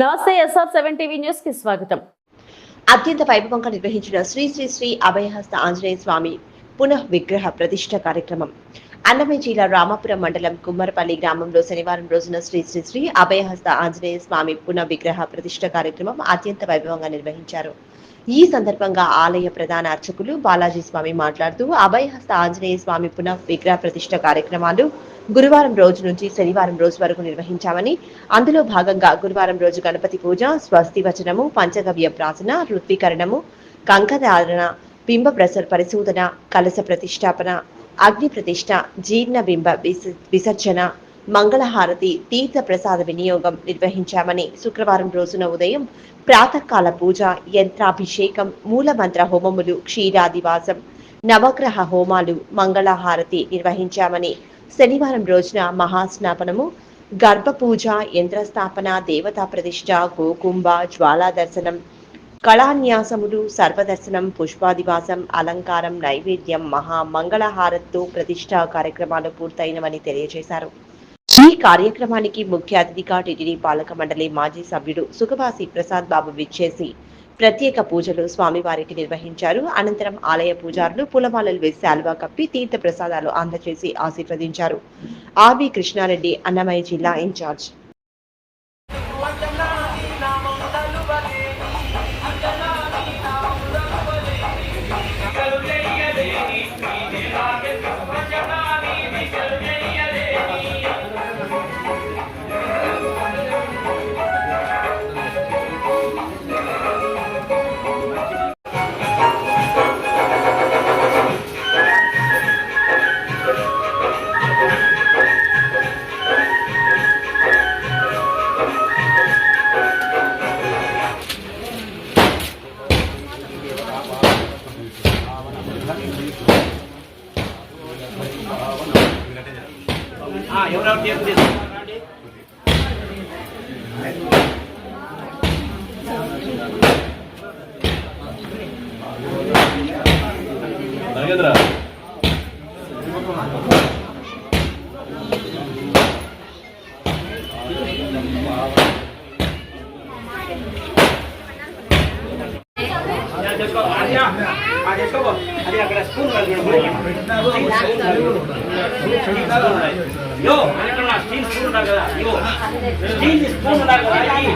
నమస్తే SR seven TV న్యూస్కి స్వాగతం. అత్యంత వైభవంగా నిర్వహించిన శ్రీ శ్రీ శ్రీ అభయహస్త ఆంజనేయ స్వామి పునః విగ్రహ ప్రతిష్ట కార్యక్రమం. అన్నమయ్య జిల్లా రామాపురం మండలం కుమ్మరపల్లి గ్రామంలో శనివారం రోజున శ్రీ శ్రీ శ్రీ అభయహస్త ఆంజనేయ స్వామి పునః విగ్రహ ప్రతిష్ట కార్యక్రమం అత్యంత వైభవంగా నిర్వహించారు. ఈ సందర్భంగా ఆలయ ప్రధాన అర్చకులు బాలాజీ స్వామి మాట్లాడుతూ అభయహస్త ఆంజనేయ స్వామి పునః విగ్రహ ప్రతిష్ట కార్యక్రమాలు గురువారం రోజు నుంచి శనివారం రోజు వరకు నిర్వహించామని అందులో భాగంగా గురువారం రోజు గణపతి పూజ స్వస్తి వచనము పంచగవ్య ప్రాసన రుత్వీకరణము కంకధారణ బింబ ప్రసర పరిశోధన కలస ప్రతిష్టాపన అగ్ని ప్రతిష్ట జీర్ణ బింబ విస- విసర్జన మంగళహారతి తీర్థ ప్రసాద వినియోగం నిర్వహించామని శుక్రవారం రోజున ఉదయం ప్రాతకాల పూజ యంత్రాభిషేకం మూలమంత్ర హోమములు క్షీరాదివాసం నవగ్రహ హోమాలు మంగళహారతి నిర్వహించామని శనివారం రోజున మహాస్నాపనము గర్భపూజ యంత్రస్థాపన దేవతా ప్రతిష్ట గోకుంభ జ్వాలా దర్శనం కళాన్యాసములు సర్వదర్శనం పుష్పాదివాసం అలంకారం నైవేద్యం మహా మంగళహారత్తో ప్రతిష్ఠా కార్యక్రమాలు పూర్తయినవని తెలియజేశారు. ఈ కార్యక్రమానికి ముఖ్య అతిథిగా టిటిడి పాలక మండలి మాజీ సభ్యుడు సుఖవాసి ప్రసాద్ బాబు విచ్చేసి ప్రత్యేక పూజలు స్వామివారికి నిర్వహించారు. అనంతరం ఆలయ పూజారులు పులమాలలు వేసి శాలువా కప్పి తీర్థ ప్రసాదాలు అందజేసి ఆశీర్వదించారు. ఆర్వి కృష్ణారెడ్డి అన్నమయ్య జిల్లా ఇన్ఛార్జ్. ఎవరెవరు టేపు తీసుకో నాగేంద్ర యో అక్కడ స్టీల్ స్పూన్ ఉండాలి కదా ఇగో స్టీల్ స్పూన్ ఉండాలి కదా ఇది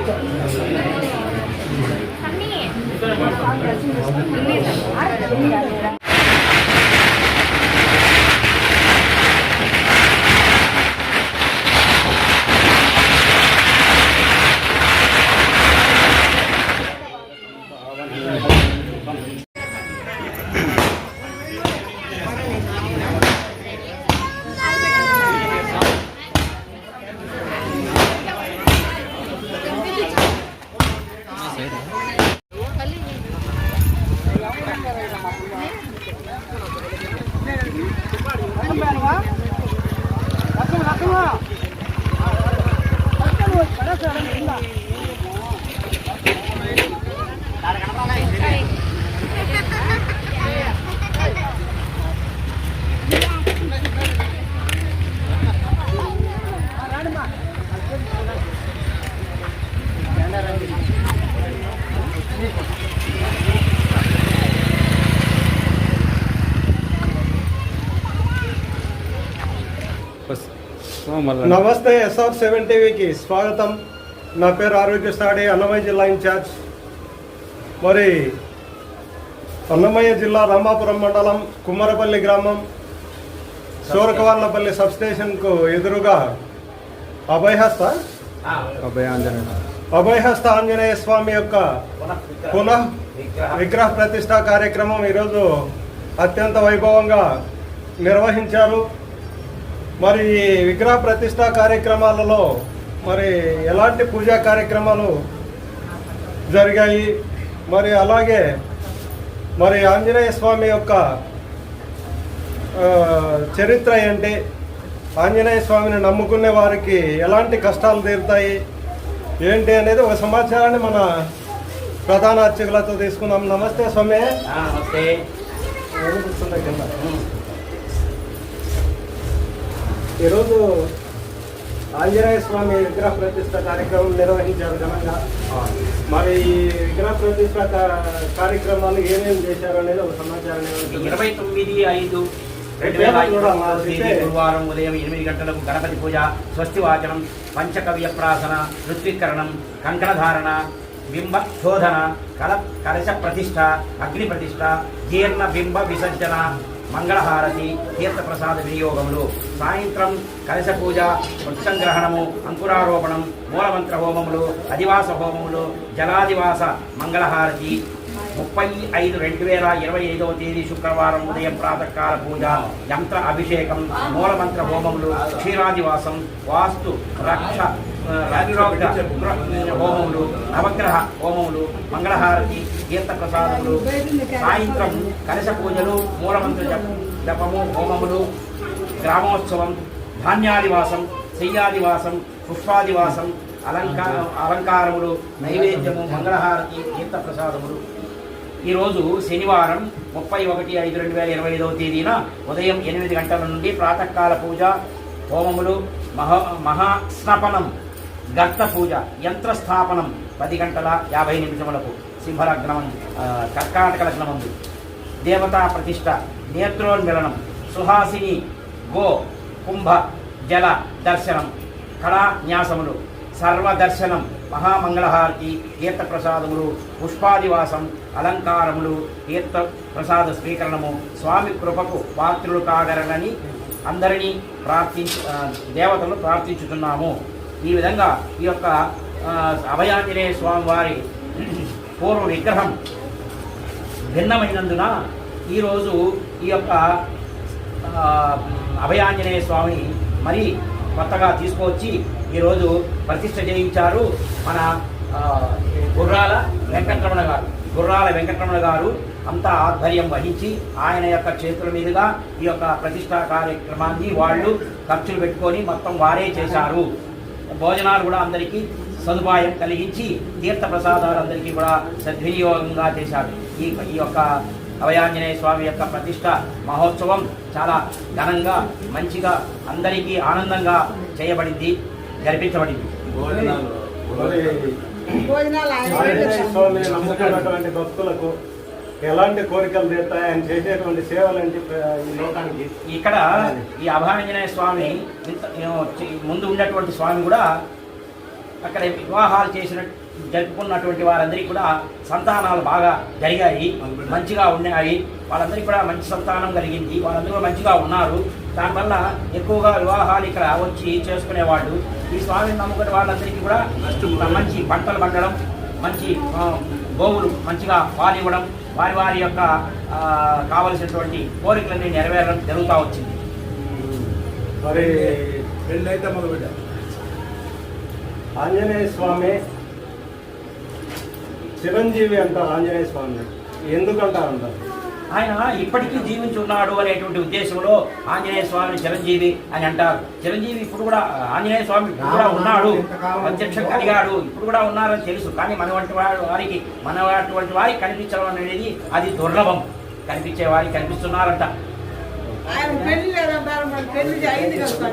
నమస్తే ఎస్ఆర్ సెవెన్ టీవీకి స్వాగతం నా పేరు ఆరోగ్య సాడి అన్నమయ్య జిల్లా ఇన్ఛార్జ్. మరి అన్నమయ్య జిల్లా రామాపురం మండలం కుమ్మరపల్లి గ్రామం సూరకవాళ్ళపల్లి సబ్స్టేషన్కు ఎదురుగా అభయహస్త. అభయహస్త ఆంజనేయ స్వామి యొక్క పునః విగ్రహ ప్రతిష్ట కార్యక్రమం ఈరోజు అత్యంత వైభవంగా నిర్వహించారు. మరి ఈ విగ్రహ ప్రతిష్ట కార్యక్రమాలలో మరి ఎలాంటి పూజా కార్యక్రమాలు జరిగాయి? మరి అలాగే మరి ఆంజనేయ స్వామి యొక్క చరిత్ర ఏంటి? ఆంజనేయ స్వామిని నమ్ముకునే వారికి ఎలాంటి కష్టాలు తీరుతాయి? ఏంటి అనేది ఒక సమాచారాన్ని మన ప్రధాన అర్చకులతో తీసుకుందాం. నమస్తే స్వామి. నమస్తే. ఈరోజు ఆంజనేయ స్వామి విగ్రహ ప్రతిష్ట కార్యక్రమం నిర్వహించారు ఘనంగా. మరి ఈ విగ్రహ ప్రతిష్ట కార్యక్రమాలు ఏమేమి చేశారు అనేది ఒక సమాచారం ఇరవై తొమ్మిది ఐదు గురువారం ఉదయం ఎనిమిది గంటలకు గణపతి పూజ స్వస్తి వాచనం పంచకవ్య ప్రాసన ఋత్వీకరణం కంకణధారణ బింబ శోధన కల కలశ ప్రతిష్ట అగ్ని ప్రతిష్ట జీర్ణ బింబ విసర్జన మంగళహారతి తీర్థప్రసాద వినియోగములు సాయంత్రం కలశ పూజ వృక్షంగ్రహణము అంకురారోపణం మూలమంత్ర హోమములు అధివాస హోమములు జలాదివాస మంగళహారతి. ముప్పై ఐదు రెండు వేల ఇరవై ఐదవ తేదీ శుక్రవారం ఉదయం ప్రాతకాల పూజ యంత్ర అభిషేకం మూలమంత్ర హోమములు క్షీరాదివాసం వాస్తు రక్ష ఆ, హోమములు నవగ్రహ హోమములు మంగళహారతి తీర్థ ప్రసాదములు సాయంత్రం కలశ పూజలు మూలమంత్ర జప- జపము హోమములు గ్రామోత్సవం ధాన్యాదివాసం శయ్యాదివాసం పుష్పాదివాసం అలంకార అలంకారములు నైవేద్యము మంగళహారతి తీర్థ ప్రసాదములు ఈరోజు శనివారం ముప్పై ఒకటి ఐదు రెండు వేల ఇరవై ఐదవ తేదీన ఉదయం ఎనిమిది గంటల నుండి ప్రాతకాల పూజ హోమములు మహా మహాస్నపనం గర్త పూజ యంత్ర స్థాపనం పది గంటల యాభై నిమిషములకు సింహలగ్నం ఆ, కర్కాటక లగ్నమందు దేవతా ప్రతిష్ట నేత్రోన్మిలనం సుహాసిని గో కుంభ జల దర్శనం కళా న్యాసములు సర్వదర్శనం మహామంగళహారతి తీర్థ ప్రసాదములు పుష్పాదివాసం అలంకారములు తీర్థ ప్రసాద స్వీకరణము స్వామి కృపకు పాత్రులు కాగలరని అందరినీ ప్రార్థించు దేవతలు ప్రార్థించుతున్నాము. ఈ విధంగా ఈ యొక్క అభయాంజనేయ స్వామి వారి పూర్వ విగ్రహం భిన్నమైనందున ఈరోజు ఈ యొక్క అభయాంజనేయ స్వామిని మరీ కొత్తగా తీసుకువచ్చి ఈరోజు ప్రతిష్ట చేయించారు మన గుర్రాల వెంకటరమణ గారు. గుర్రాల వెంకటరమణ గారు అంతా ఆధ్వర్యం వహించి ఆయన యొక్క చేతుల మీదుగా ఈ యొక్క ప్రతిష్టా కార్యక్రమాన్ని వాళ్ళు ఖర్చులు పెట్టుకొని మొత్తం వారే చేశారు. భోజనాలు కూడా అందరికీ సదుపాయం కలిగించి తీర్థ ప్రసాదాలు అందరికీ కూడా సద్వినియోగంగా చేశారు. ఈ ఈ యొక్క అభయాంజనేయ స్వామి యొక్క ప్రతిష్ట మహోత్సవం చాలా ఘనంగా మంచిగా అందరికీ ఆనందంగా చేయబడింది జరిపించబడింది. స్వామి నమ్ముకున్నటువంటి భక్తులకు ఎలాంటి కోరికలు తీరుతాయి ఆయన చేసేటువంటి సేవలంటే ఈ లోకానికి? ఇక్కడ ఈ అభయాంజనేయ స్వామి ముందు ఉన్నటువంటి స్వామి కూడా అక్కడ వివాహాలు చేసిన జరుపుకున్నటువంటి వారందరికీ కూడా సంతానాలు బాగా జరిగాయి. మంచిగా ఉన్నాయి. వాళ్ళందరికీ కూడా మంచి సంతానం కలిగింది. వాళ్ళందరూ కూడా మంచిగా ఉన్నారు. దానివల్ల ఎక్కువగా వివాహాలు ఇక్కడ వచ్చి చేసుకునేవాళ్ళు. ఈ స్వామిని నమ్ముకునే వాళ్ళందరికీ కూడా మంచి పంటలు పండడం మంచి గోవులు మంచిగా పాలు ఇవ్వడం వారి వారి యొక్క కావలసినటువంటి కోరికలన్నీ నెరవేరడం జరుగుతూ వచ్చింది. మరి పెళ్ళైతే మొదలుపెట్టారు ఆంజనేయ స్వామి చిరంజీవి అంటారు ఆంజనేయ స్వామి ఎందుకంటారు అంటారు ఆయన ఇప్పటికీ జీవించి ఉన్నాడు అనేటువంటి ఉద్దేశంలో ఆంజనేయ స్వామిని చిరంజీవి అని అంటారు. చిరంజీవి ఇప్పుడు కూడా ఆంజనేయ స్వామి ఇప్పుడు కూడా ఉన్నాడు. ప్రత్యక్షం కలిగాడు ఇప్పుడు కూడా ఉన్నారని తెలుసు. కానీ మన వంటి వారి వారికి మన అటువంటి వారికి కనిపించడం అనేది అది దుర్లభం. కనిపించే వారికి కనిపిస్తున్నారంట. ఆయన పెళ్ళి లేదంటారు మరి? పెళ్ళి అయింది కదా